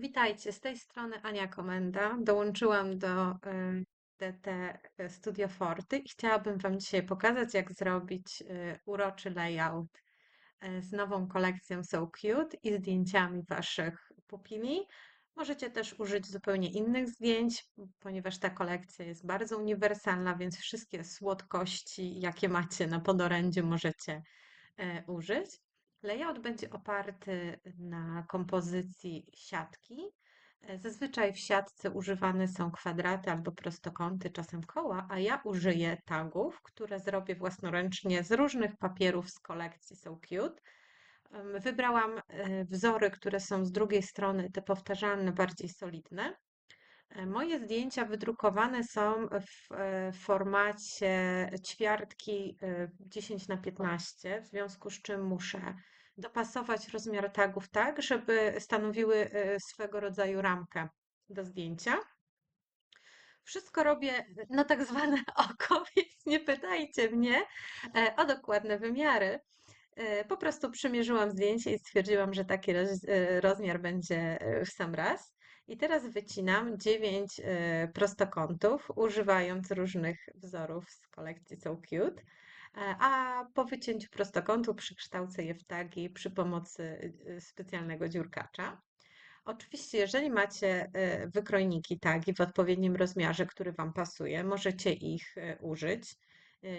Witajcie, z tej strony Ania Komenda. Dołączyłam do y, DT Studio Forty i chciałabym Wam dzisiaj pokazać, jak zrobić y, uroczy layout y, z nową kolekcją So Cute i zdjęciami Waszych pupili. Możecie też użyć zupełnie innych zdjęć, ponieważ ta kolekcja jest bardzo uniwersalna, więc wszystkie słodkości, jakie macie na podorędziu, możecie e, użyć. Layout będzie oparty na kompozycji siatki. E, Zazwyczaj w siatce używane są kwadraty albo prostokąty, czasem koła, a ja użyję tagów, które zrobię własnoręcznie z różnych papierów z kolekcji So Cute. Wybrałam e, wzory, które są z drugiej strony, te powtarzalne, bardziej solidne. E, Moje zdjęcia wydrukowane są w e, formacie ćwiartki e, 10 na 15, w związku z czym muszę dopasować rozmiar tagów tak, żeby stanowiły e, swego rodzaju ramkę do zdjęcia. Wszystko robię na tak zwane oko, więc nie pytajcie mnie e, o dokładne wymiary. E, Po prostu przymierzyłam zdjęcie i stwierdziłam, że taki roz, e, rozmiar będzie e, w sam raz. I teraz wycinam 9 e, prostokątów, używając różnych wzorów z kolekcji So Cute. E, A po wycięciu prostokątów przekształcę je w tagi przy pomocy e, specjalnego dziurkacza. Oczywiście, jeżeli macie wykrojniki, tagi w odpowiednim rozmiarze, który Wam pasuje, możecie ich użyć.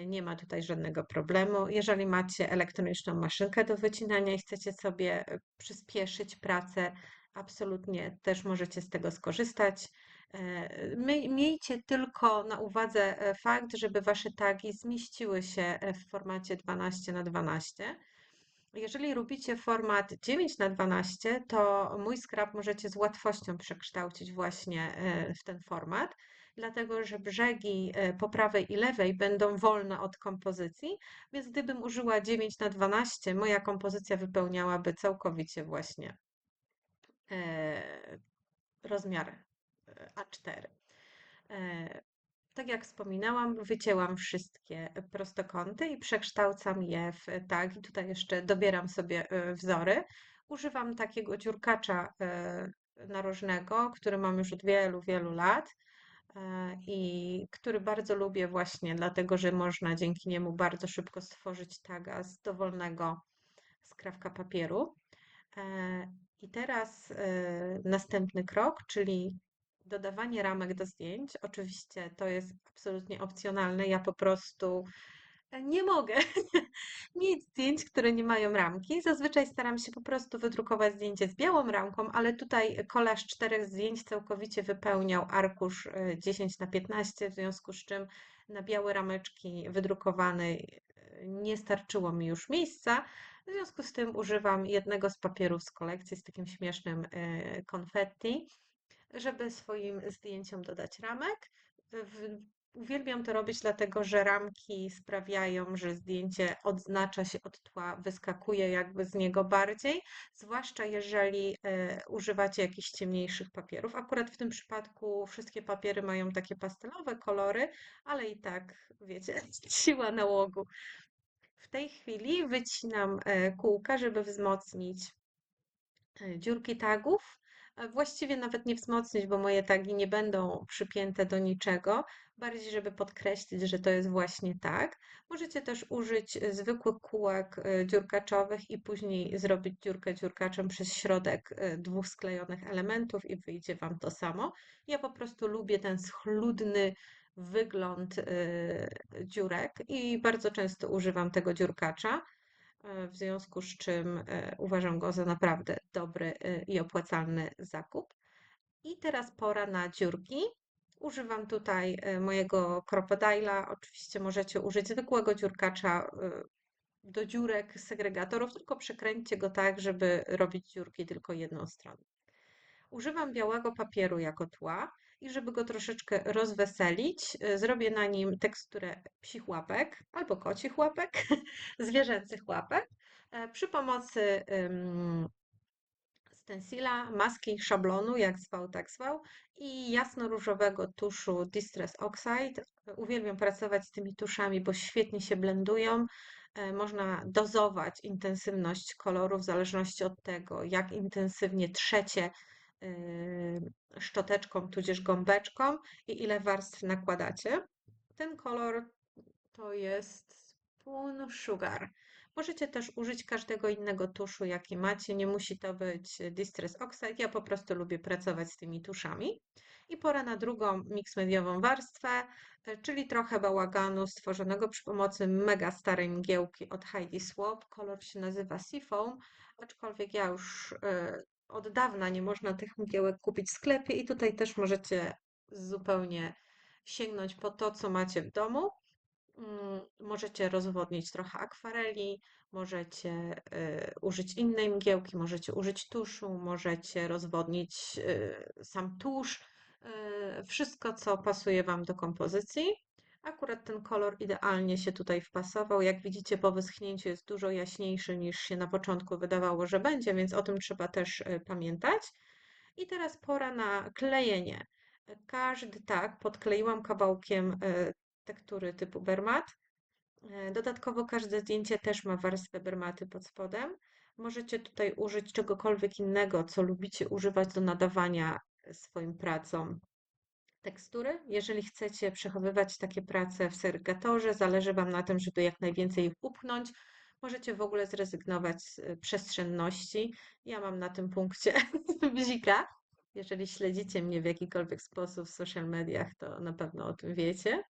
Nie ma tutaj żadnego problemu. Jeżeli macie elektroniczną maszynkę do wycinania i chcecie sobie przyspieszyć pracę, absolutnie też możecie z tego skorzystać. E, Miejcie tylko na uwadze e, fakt, żeby Wasze tagi zmieściły się e, w formacie 12 na 12. Jeżeli lubicie format 9 na 12, to mój skrap możecie z łatwością przekształcić właśnie w ten format, dlatego że brzegi po prawej i lewej będą wolne od kompozycji, więc gdybym użyła 9 na 12, moja kompozycja wypełniałaby całkowicie właśnie rozmiar e, A4. E, Tak jak wspominałam, wycięłam wszystkie prostokąty i przekształcam je w tagi. Tutaj jeszcze dobieram sobie e, wzory. Używam takiego dziurkacza e, narożnego, który mam już od wielu, wielu lat e, i który bardzo lubię właśnie dlatego, że można dzięki niemu bardzo szybko stworzyć taga z dowolnego skrawka papieru. E, I teraz e, następny krok, czyli dodawanie ramek do zdjęć. Oczywiście to jest absolutnie opcjonalne. Ja po prostu e, nie mogę mieć zdjęć, które nie mają ramki. Zazwyczaj staram się po prostu wydrukować zdjęcie z białą ramką, ale tutaj kolaż czterech zdjęć całkowicie wypełniał arkusz e, 10 na 15, w związku z czym na białe rameczki wydrukowanej nie starczyło mi już miejsca. W związku z tym używam jednego z papierów z kolekcji z takim śmiesznym e, konfetti, żeby swoim zdjęciom dodać ramek. Uwielbiam to robić, dlatego że ramki sprawiają, że zdjęcie odznacza się od tła, wyskakuje jakby z niego bardziej, zwłaszcza jeżeli e, używacie jakichś ciemniejszych papierów. Akurat w tym przypadku wszystkie papiery mają takie pastelowe kolory, ale i tak, wiecie, siła nałogu. W tej chwili wycinam e, kółka, żeby wzmocnić e, dziurki tagów. E, Właściwie nawet nie wzmocnić, bo moje tagi nie będą przypięte do niczego, bardziej żeby podkreślić, że to jest właśnie tak. Możecie też użyć zwykłych kółek dziurkaczowych i później zrobić dziurkę dziurkaczem przez środek dwóch sklejonych elementów i wyjdzie Wam to samo. Ja po prostu lubię ten schludny wygląd e, dziurek i bardzo często używam tego dziurkacza e, w związku z czym e, uważam go za naprawdę dobry i opłacalny zakup. I teraz pora na dziurki. Używam tutaj mojego Crocodile'a. Oczywiście możecie użyć zwykłego dziurkacza do dziurek segregatorów, tylko przekręćcie go tak, żeby robić dziurki tylko jedną stroną. Używam białego papieru jako tła i żeby go troszeczkę rozweselić, y, zrobię na nim teksturę psich łapek albo kocich łapek, zwierzęcych łapek e, przy pomocy stencila, maski, szablonu, jak zwał, tak zwał, i jasno-różowego tuszu Distress Oxide. Uwielbiam pracować z tymi tuszami, bo świetnie się blendują. E, Można dozować intensywność koloru w zależności od tego, jak intensywnie trzecie szczoteczką tudzież gąbeczką i ile warstw nakładacie. Ten kolor to jest Spoon Sugar. Możecie też użyć każdego innego tuszu, jaki macie. Nie musi to być Distress Oxide. Ja po prostu lubię pracować z tymi tuszami. I pora na drugą mix mediową warstwę, e, czyli trochę bałaganu stworzonego przy pomocy mega starej mgiełki od Heidi Swap. Kolor się nazywa Seafoam, aczkolwiek ja już e, od dawna nie można tych mgiełek kupić w sklepie i tutaj też możecie zupełnie sięgnąć po to, co macie w domu. Mm, Możecie rozwodnić trochę akwareli, możecie y, użyć innej mgiełki, możecie użyć tuszu, możecie rozwodnić y, sam tusz, y, wszystko co pasuje Wam do kompozycji. Akurat ten kolor idealnie się tutaj wpasował. Jak widzicie, po wyschnięciu jest dużo jaśniejszy niż się na początku wydawało, że będzie, więc o tym trzeba też y, pamiętać. I teraz pora na klejenie. Każdy tak podkleiłam kawałkiem y, tektury typu Bermat. E, Dodatkowo każde zdjęcie też ma warstwę Bermaty pod spodem. Możecie tutaj użyć czegokolwiek innego, co lubicie używać do nadawania swoim pracom tekstury. Jeżeli chcecie przechowywać takie prace w segregatorze, zależy Wam na tym, żeby jak najwięcej ich upchnąć. Możecie w ogóle zrezygnować z e, przestrzenności. Ja mam na tym punkcie bzika. Jeżeli śledzicie mnie w jakikolwiek sposób w social mediach, to na pewno o tym wiecie.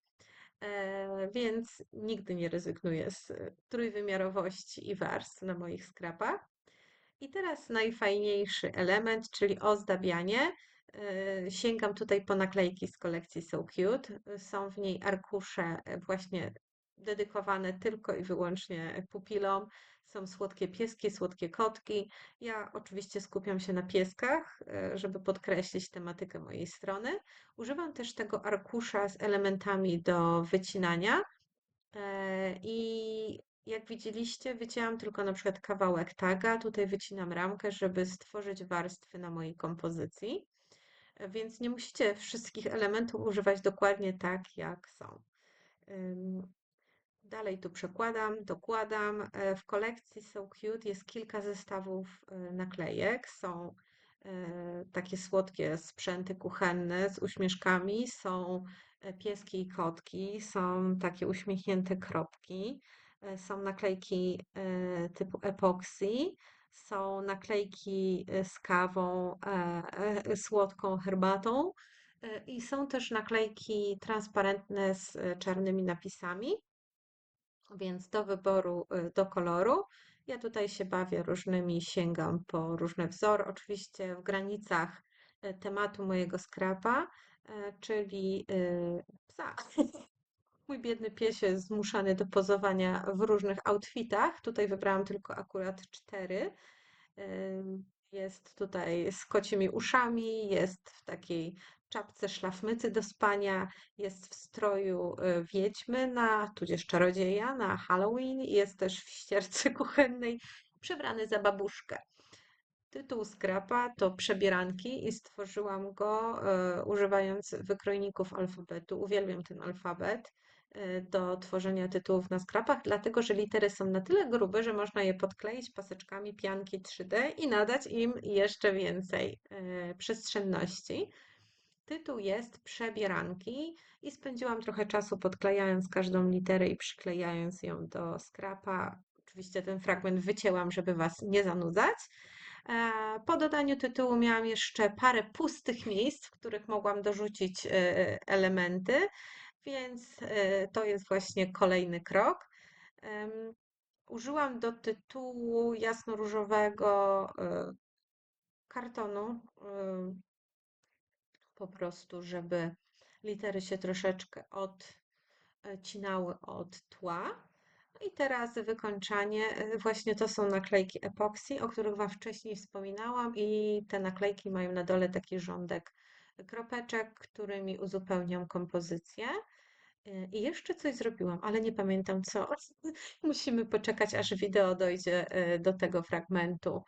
E, więc nigdy nie rezygnuję z e, trójwymiarowości i warstw na moich skrapach. I teraz najfajniejszy element, czyli ozdabianie. E, Sięgam tutaj po naklejki z kolekcji So Cute. Są w niej arkusze właśnie dedykowane tylko i wyłącznie pupilom. Są słodkie pieski, słodkie kotki. Ja oczywiście skupiam się na pieskach, e, żeby podkreślić tematykę mojej strony. Używam też tego arkusza z elementami do wycinania. E, I jak widzieliście, wycięłam tylko na przykład kawałek taga. Tutaj wycinam ramkę, żeby stworzyć warstwy na mojej kompozycji. Więc nie musicie wszystkich elementów używać dokładnie tak, jak są. Dalej tu przekładam, dokładam. E, W kolekcji So Cute jest kilka zestawów e, naklejek. Są e, takie słodkie sprzęty kuchenne z uśmieszkami, są pieski i kotki, są takie uśmiechnięte kropki, są naklejki typu epoxy, są naklejki e, z kawą, e, e, słodką herbatą e, i są też naklejki transparentne z e, czarnymi napisami. Więc do wyboru, y, do koloru. Ja tutaj się bawię różnymi, sięgam po różny wzór, oczywiście w granicach y, tematu mojego skrapa, y, czyli y, psa. Mój biedny pies jest zmuszany do pozowania w różnych outfitach. Tutaj wybrałam tylko akurat cztery. Jest tutaj z kocimi uszami, jest w takiej czapce szlafmycy do spania, jest w stroju y, wiedźmy na, tudzież czarodzieja na Halloween, jest też w ścierce kuchennej, przebrany za babuszkę. Tytuł skrapa to Przebieranki i stworzyłam go e, używając wykrojników alfabetu. Uwielbiam ten alfabet e, do tworzenia tytułów na skrapach, dlatego że litery są na tyle grube, że można je podkleić paseczkami pianki 3D i nadać im jeszcze więcej e, przestrzenności. Tytuł jest Przebieranki i spędziłam trochę czasu podklejając każdą literę i przyklejając ją do skrapa. Oczywiście ten fragment wycięłam, żeby Was nie zanudzać. E, Po dodaniu tytułu miałam jeszcze parę pustych miejsc, w których mogłam dorzucić e, elementy, więc e, to jest właśnie kolejny krok. Użyłam do tytułu jasno-różowego e, kartonu, e, po prostu, żeby litery się troszeczkę odcinały od tła. No I teraz wykończanie. E, Właśnie to są naklejki epoksy, o których Wam wcześniej wspominałam, i te naklejki mają na dole taki rządek kropeczek, którymi uzupełniam kompozycję. I jeszcze coś zrobiłam, ale nie pamiętam co. Musimy poczekać, aż wideo dojdzie e, do tego fragmentu,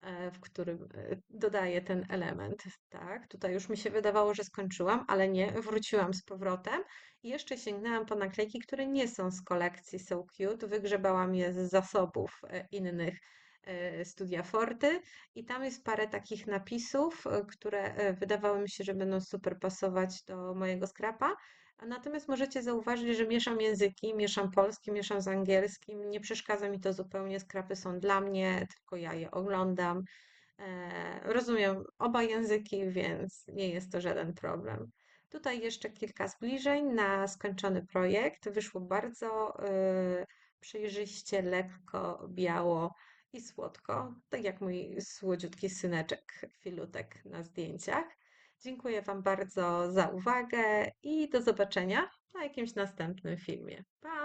e, w którym e, dodaję ten element. Tak, tutaj już mi się wydawało, że skończyłam, ale nie, wróciłam z powrotem i jeszcze sięgnęłam po naklejki, które nie są z kolekcji So Cute. Wygrzebałam je z zasobów innych Studia Forty i tam jest parę takich napisów, e, które e, wydawały mi się, że będą super pasować do mojego skrapa. Natomiast możecie zauważyć, że mieszam języki, mieszam polski, mieszam z angielskim. Nie przeszkadza mi to zupełnie. Skrapy są dla mnie, tylko ja je oglądam. E, Rozumiem oba języki, więc nie jest to żaden problem. Tutaj jeszcze kilka zbliżeń na skończony projekt. Wyszło bardzo e, przejrzyście, lekko, biało i słodko, tak jak mój słodziutki syneczek Filutek na zdjęciach. Dziękuję Wam bardzo za uwagę i do zobaczenia na jakimś następnym filmie. Pa!